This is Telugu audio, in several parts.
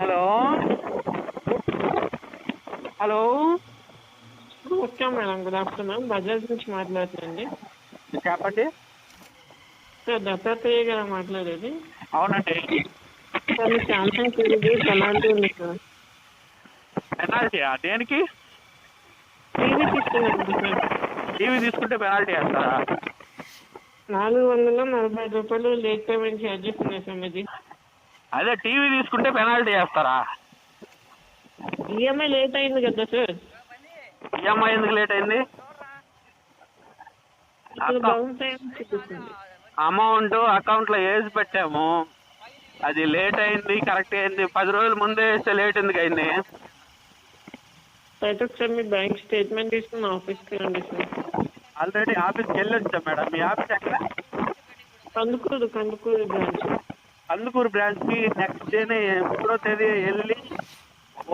Hello hello okay madam good afternoon. Bajaj నుంచి మాట్లాడుతుందండి చెప్పండి. సార్ దత్తాత్రేయ గారు మాట్లాడేది. అవునండి. సార్ మీ శాంసంగ్ టీవీకి పెనాల్టీ ఉంది సార్? పెనాల్టీయా దేనికి? టీవీ తీసుకున్నాను సార్. టీవీ తీసుకుంటే పెనాల్టీ వేస్తారా? నాలుగు వందల నలభై ఐదు రూపాయలు లేట్ పేమెంట్ ఛార్జెస్ ఉన్నాయి సార్ మీది. అదే టీవీ తీసుకుంటే పెనాల్టీ వేస్తారా? ఈఎంఐ లేట్ అయింది కదా సార్. ఈఎంఐ ఎందుకు లేట్ అయింది? అమౌంట్ అకౌంట్లో వేసి పెట్టాము. అది లేట్ అయింది కరెక్ట్ అయింది. పది రోజుల ముందే వేస్తే లేట్ ఎందుకు అయింది? అయితే ఒకసారి మీ బ్యాంక్ స్టేట్మెంట్ తీసుకుని ఆఫీస్కి రండి సార్. ఆల్రెడీ ఆఫీస్కి వెళ్ళొచ్చాం మేడం. మీ ఆఫీస్ ఎక్కడ? కందుకూరు కందుకూరు బ్రాంచ్. కందుకూరు బ్రాంచ్కి నెక్స్ట్ డేనే ఎప్పుడో తేదీ వెళ్ళి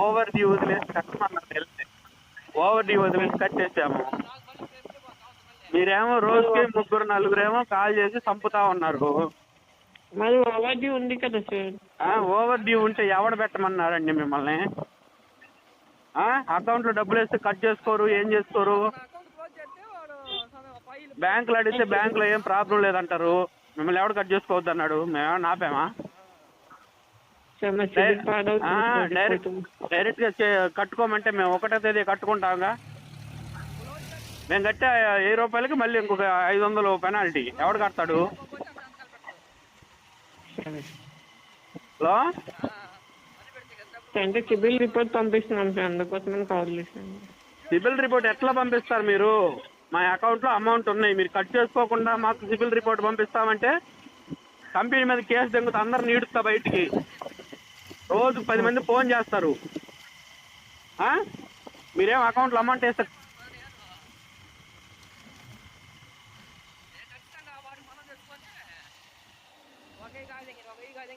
ఓవర్ డ్యూ వదిలేసి కట్టమన్నారు తెలిసి ఓవర్ డ్యూ వదిలేసి కట్టేసాము. మీరేమో రోజుకి ముగ్గురు నలుగురేమో కాల్ చేసి చంపుతా ఉన్నారు. మరి ఓవర్డ్యూ ఉంది కదా సార్ ఓవర్ డ్యూ ఉంటే ఎవడ పెట్టమన్నారండి మిమ్మల్ని? అకౌంట్లో డబ్బులు వేస్తే కట్ చేసుకోరు ఏం చేసుకోరు? బ్యాంకులో అడిగితే బ్యాంకులో ఏం ప్రాబ్లం లేదంటారు? మిమ్మల్ని ఎవడు కట్ చేసుకోవద్దు అన్నాడు. మేమేమన్నా ఆపామా డైరెక్ట్ డైరెక్ట్గా చే- కట్టుకోమంటే మేము ఒకటో తేదీ కట్టుకుంటాంగా. మేము కట్టే వెయ్యి రూపాయలకి మళ్ళీ ఇంకొక ఐదు వందలు పెనాల్టీ. ఎవడు కడతాడు? హలో? అంటే సిబిల్ రిపోర్ట్ పంపిస్తున్నాం సార్. అందుకోసమని కాల్ చేశాను. సిబిల్ రిపోర్ట్ ఎట్లా పంపిస్తారు మీరు? మా అకౌంట్లో అమౌంట్ ఉన్నాయి. మీరు కట్ చేసుకోకుండా మాకు సిబిల్ రిపోర్ట్ పంపిస్తామంటే కంపెనీ మీద కేసు దెంగుతా అందరిని ఈడుస్తా బయటికి. రోజు పది మంది ఫోన్ చేస్తారు. మీరేం అకౌంట్లో అమౌంట్ వేస్తారు? ఒకే కాదు కాదు